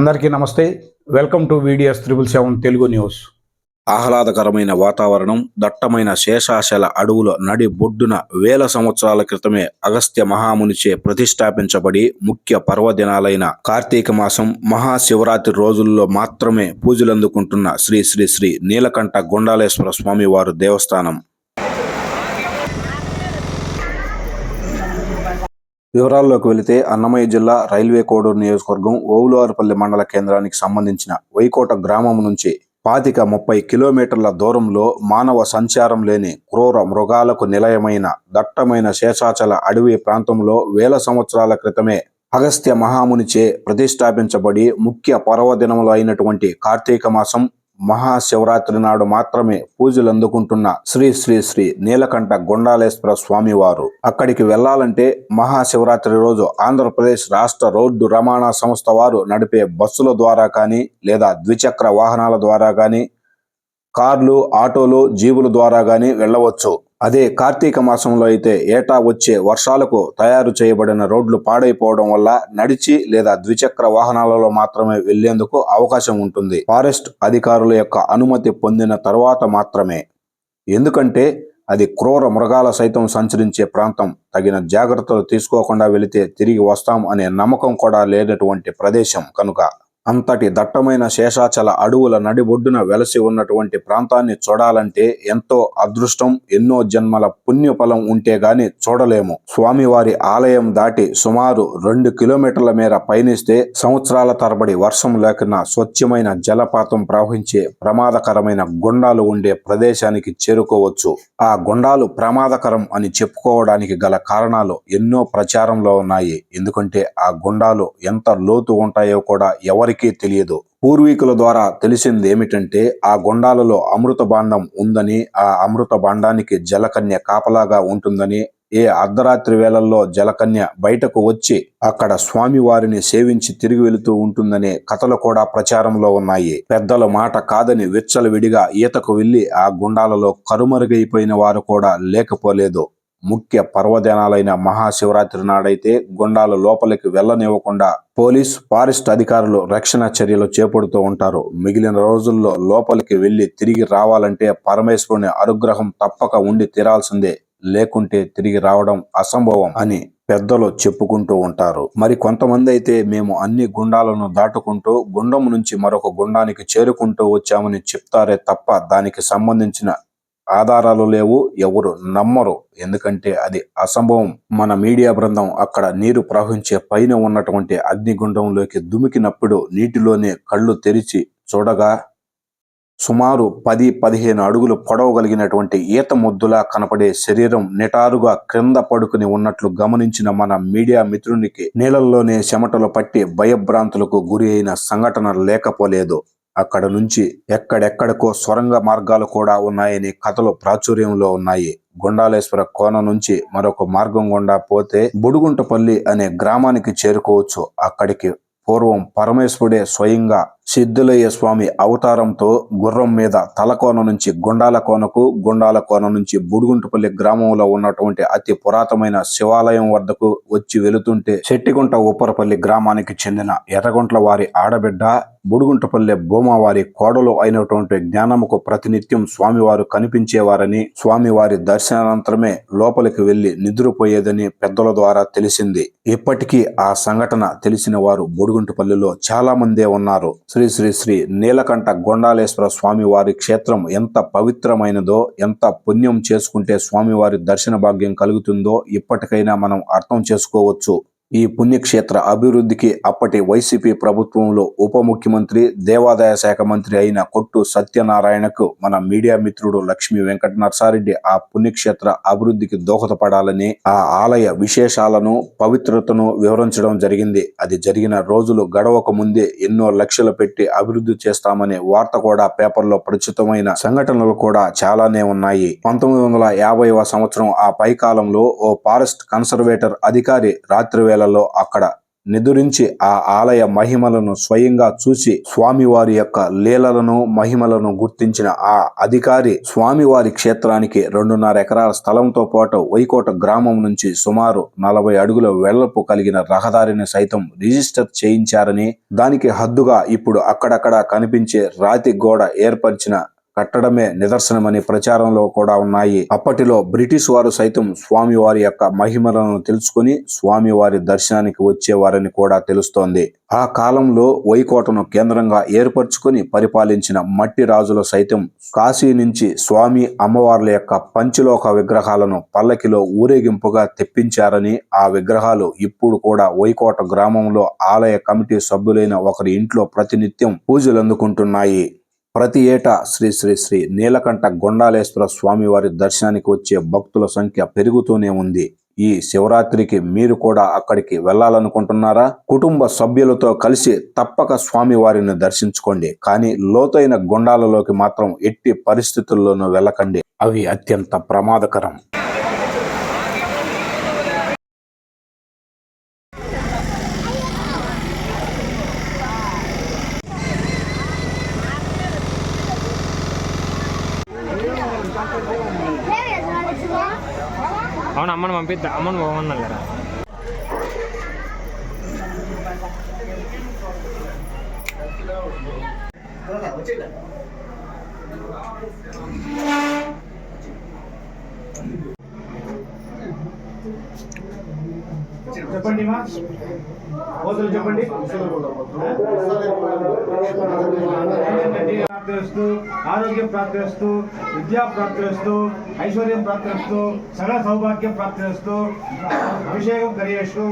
అందరికీ నమస్తే. Welcome to videos triple seven Telugu news ఆహ్లాదకరమైన వాతావరణం దట్టమైన శేషాశల అడవుల నడి బొడ్డున వేల సంవత్సరాల క్రితమే అగస్త్య మహామునిచే ప్రతిష్టాపించబడి ముఖ్య పర్వదినాలైన కార్తీక మాసం మహాశివరాత్రి రోజుల్లో మాత్రమే పూజలందుకుంటున్న శ్రీ శ్రీ శ్రీ నీలకంఠ గొండాలేశ్వర స్వామివారు దేవస్థానం. వివరాల్లోకి వెళితే అన్నమయ్య జిల్లా రైల్వే కోడూరు నియోజకవర్గం ఓవులవారిపల్లి మండల కేంద్రానికి సంబంధించిన వైకోట గ్రామం నుంచి పాతిక ముప్పై కిలోమీటర్ల దూరంలో మానవ సంచారం లేని క్రూర మృగాలకు నిలయమైన దట్టమైన శేషాచల అడవి ప్రాంతంలో వేల సంవత్సరాల క్రితమే అగస్త్య మహామునిచే ప్రతిష్టాపించబడి ముఖ్య పర్వదినములు అయినటువంటి కార్తీక మాసం మహాశివరాత్రి నాడు మాత్రమే పూజలు అందుకుంటున్న శ్రీ శ్రీ శ్రీ నీలకంఠ గొండాలేశ్వర స్వామివారు. అక్కడికి వెళ్ళాలంటే మహాశివరాత్రి రోజు ఆంధ్రప్రదేశ్ రాష్ట్ర రోడ్డు రవాణా సంస్థ వారు నడిపే బస్సుల ద్వారా కానీ లేదా ద్విచక్ర వాహనాల ద్వారా కానీ కార్లు ఆటోలు జీబుల ద్వారా కానీ వెళ్ళవచ్చు. అదే కార్తీక మాసంలో అయితే ఏటా వచ్చే వర్షాలకు తయారు చేయబడిన రోడ్లు పాడైపోవడం వల్ల నడిచి లేదా ద్విచక్ర వాహనాలలో మాత్రమే వెళ్ళేందుకు అవకాశం ఉంటుంది. ఫారెస్ట్ అధికారుల యొక్క అనుమతి పొందిన తర్వాత మాత్రమే. ఎందుకంటే అది క్రూర మృగాల సైతం సంచరించే ప్రాంతం. తగిన జాగ్రత్తలు తీసుకోకుండా వెళితే తిరిగి వస్తాం అనే నమ్మకం కూడా లేనటువంటి ప్రదేశం కనుక. అంతటి దట్టమైన శేషాచల అడవుల నడిబొడ్డున వెలసి ఉన్నటువంటి ప్రాంతాన్ని చూడాలంటే ఎంతో అదృష్టం ఎన్నో జన్మల పుణ్యఫలం ఉంటే గాని చూడలేము. స్వామివారి ఆలయం దాటి సుమారు రెండు కిలోమీటర్ల మేర పయనిస్తే సంవత్సరాల తరబడి వర్షం లేకున్నా స్వచ్ఛమైన జలపాతం ప్రవహించే ప్రమాదకరమైన గుండాలు ఉండే ప్రదేశానికి చేరుకోవచ్చు. ఆ గుండాలు ప్రమాదకరం అని చెప్పుకోవడానికి గల కారణాలు ఎన్నో ప్రచారంలో ఉన్నాయి. ఎందుకంటే ఆ గుండాలు ఎంత లోతు ఉంటాయో కూడా ఎవరి ఎవరికీ తెలియదు. పూర్వీకుల ద్వారా తెలిసింది ఏమిటంటే ఆ గుండాలలో అమృత బాండం ఉందని ఆ అమృత బాండానికి జలకన్య కాపలాగా ఉంటుందని ఏ అర్ధరాత్రి వేళల్లో జలకన్య బయటకు వచ్చి అక్కడ స్వామి వారిని సేవించి తిరిగి వెళుతూ ఉంటుందనే కథలు కూడా ప్రచారంలో ఉన్నాయి. పెద్దల మాట కాదని విచ్చలవిడిగా ఈతకు వెళ్ళి ఆ గుండాలలో కరుమరుగైపోయిన వారు కూడా లేకపోలేదు. ముఖ్య పర్వదినాలైన మహాశివరాత్రి నాడైతే గుండాలు లోపలికి వెళ్ళనివ్వకుండా పోలీస్ ఫారెస్ట్ అధికారులు రక్షణ చర్యలు చేపడుతూ ఉంటారు. మిగిలిన రోజుల్లో లోపలికి వెళ్ళి తిరిగి రావాలంటే పరమేశ్వరుని అనుగ్రహం తప్పక ఉండి తీరాల్సిందే. లేకుంటే తిరిగి రావడం అసంభవం అని పెద్దలు చెప్పుకుంటూ ఉంటారు. మరి కొంతమంది అయితే మేము అన్ని గుండాలను దాటుకుంటూ గుండం నుంచి మరొక గుండానికి చేరుకుంటూ వచ్చామని చెప్తారే తప్ప దానికి సంబంధించిన ఆధారాలు లేవు ఎవరు నమ్మరు. ఎందుకంటే అది అసంభవం. మన మీడియా బృందం అక్కడ నీరు ప్రవహించే పైన ఉన్నటువంటి అగ్నిగుండంలోకి దుమికినప్పుడు నీటిలోనే కళ్ళు తెరిచి చూడగా సుమారు పది పదిహేను అడుగులు పొడవగలిగినటువంటి ఈత ముద్దులా కనపడే శరీరం నిటారుగా క్రింద పడుకుని ఉన్నట్లు గమనించిన మన మీడియా మిత్రునికి నీళ్ళల్లోనే చెమటలు పట్టి భయభ్రాంతులకు గురి అయిన సంఘటన లేకపోలేదు. అక్కడ నుంచి ఎక్కడెక్కడికో సొరంగ మార్గాలు కూడా ఉన్నాయని కథలు ప్రాచుర్యంలో ఉన్నాయి. గుండాలేశ్వర కోన నుంచి మరొక మార్గం గుండా పోతే బుడుగుంటపల్లి అనే గ్రామానికి చేరుకోవచ్చు. అక్కడికి పూర్వం పరమేశ్వరుడే స్వయంగా సిద్ధులయ్య స్వామి అవతారంతో గుర్రం మీద తలకోన నుంచి గుండాల కోనకు గుండాల కోన నుంచి బుడుగుంటపల్లి గ్రామంలో ఉన్నటువంటి అతి పురాతనమైన శివాలయం వద్దకు వచ్చి వెళుతుంటే శెట్టిగుంట ఉప్పరపల్లి గ్రామానికి చెందిన ఎర్రగుంట్ల వారి ఆడబిడ్డ బుడుగుంటపల్లె భూమావారి కోడలు అయినటువంటి జ్ఞానముకు ప్రతినిత్యం స్వామివారు కనిపించేవారని స్వామివారి దర్శనానంతరమే లోపలికి వెళ్ళి నిద్రపోయేదని పెద్దల ద్వారా తెలిసింది. ఇప్పటికీ ఆ సంఘటన తెలిసిన వారు బుడుగుంటపల్లిలో చాలా మందే ఉన్నారు. శ్రీ శ్రీ శ్రీ శ్రీ నీలకంఠ గొండాలేశ్వర స్వామి వారి క్షేత్రం ఎంత పవిత్రమైనదో ఎంత పుణ్యం చేసుకుంటే స్వామివారి దర్శన భాగ్యం కలుగుతుందో ఇప్పటికైనా మనం అర్థం చేసుకోవచ్చు. ఈ పుణ్యక్షేత్ర అభివృద్ధికి అప్పటి వైసీపీ ప్రభుత్వంలో ఉప ముఖ్యమంత్రి దేవాదాయ శాఖ మంత్రి అయిన కొట్టు సత్యనారాయణకు మన మీడియా మిత్రుడు లక్ష్మీ వెంకట నరసారెడ్డి ఆ పుణ్యక్షేత్ర అభివృద్ధికి దోహదపడాలని ఆ ఆలయ విశేషాలను పవిత్రతను వివరించడం జరిగింది. అది జరిగిన రోజులు గడవక ముందే ఎన్నో లక్షలు పెట్టి అభివృద్ధి చేస్తామనే వార్త కూడా పేపర్లో ప్రచురితమైన సంఘటనలు కూడా చాలానే ఉన్నాయి. పంతొమ్మిది వందల యాభైవ సంవత్సరం ఆ పైకాలంలో ఓ ఫారెస్ట్ కన్సర్వేటర్ అధికారి రాత్రి వేళల్లో అక్కడ నిదురించి ఆ ఆలయ మహిమలను స్వయంగా చూసి స్వామివారి యొక్క లీలలను మహిమలను గుర్తించిన ఆ అధికారి స్వామివారి క్షేత్రానికి రెండున్నర ఎకరాల స్థలంతో పాటు వైకోట గ్రామం నుంచి సుమారు నలభై అడుగుల వెళ్ళపు కలిగిన రహదారిని సైతం రిజిస్టర్ చేయించారని దానికి హద్దుగా ఇప్పుడు అక్కడక్కడ కనిపించే రాతి గోడ ఏర్పరిచిన కట్టడమే నిదర్శనమని ప్రచారంలో కూడా ఉన్నాయి. అప్పటిలో బ్రిటిష్ వారు సైతం స్వామివారి యొక్క మహిమలను తెలుసుకుని స్వామివారి దర్శనానికి వచ్చేవారని కూడా తెలుస్తోంది. ఆ కాలంలో వైకోటను కేంద్రంగా ఏర్పరచుకుని పరిపాలించిన మట్టి రాజులు సైతం కాశీ నుంచి స్వామి అమ్మవార్ల యొక్క పంచలోక విగ్రహాలను పల్లకిలో ఊరేగింపుగా తెప్పించారని ఆ విగ్రహాలు ఇప్పుడు కూడా వైకోట గ్రామంలో ఆలయ కమిటీ సభ్యులైన ఒకరి ఇంట్లో ప్రతినిత్యం పూజలు అందుకుంటున్నాయి ప్రతి ఏటా శ్రీ శ్రీ శ్రీ నీలకంఠ గొండాలేశ్వర స్వామివారి దర్శనానికి వచ్చే భక్తుల సంఖ్య పెరుగుతూనే ఉంది. ఈ శివరాత్రికి మీరు కూడా అక్కడికి వెళ్ళాలనుకుంటున్నారా? కుటుంబ సభ్యులతో కలిసి తప్పక స్వామి వారిని దర్శించుకోండి. కానీ లోతైన గొండాలలోకి మాత్రం ఎట్టి పరిస్థితుల్లోనూ వెళ్ళకండి. అవి అత్యంత ప్రమాదకరం. అవును అమ్మని పంపిద్దా అమ్మని పోమన్నారు కదా చెప్పండి మా. కోతలు చెప్పండి. ప్రాప్తిస్తూ ఆరోగ్యం ప్రాప్తిస్తూ విద్యా ప్రాప్తిస్తూ ఐశ్వర్యం ప్రాప్తిస్తూ సకల సౌభాగ్యం ప్రాప్తిస్తూ అభిషేకం కరియేస్తూ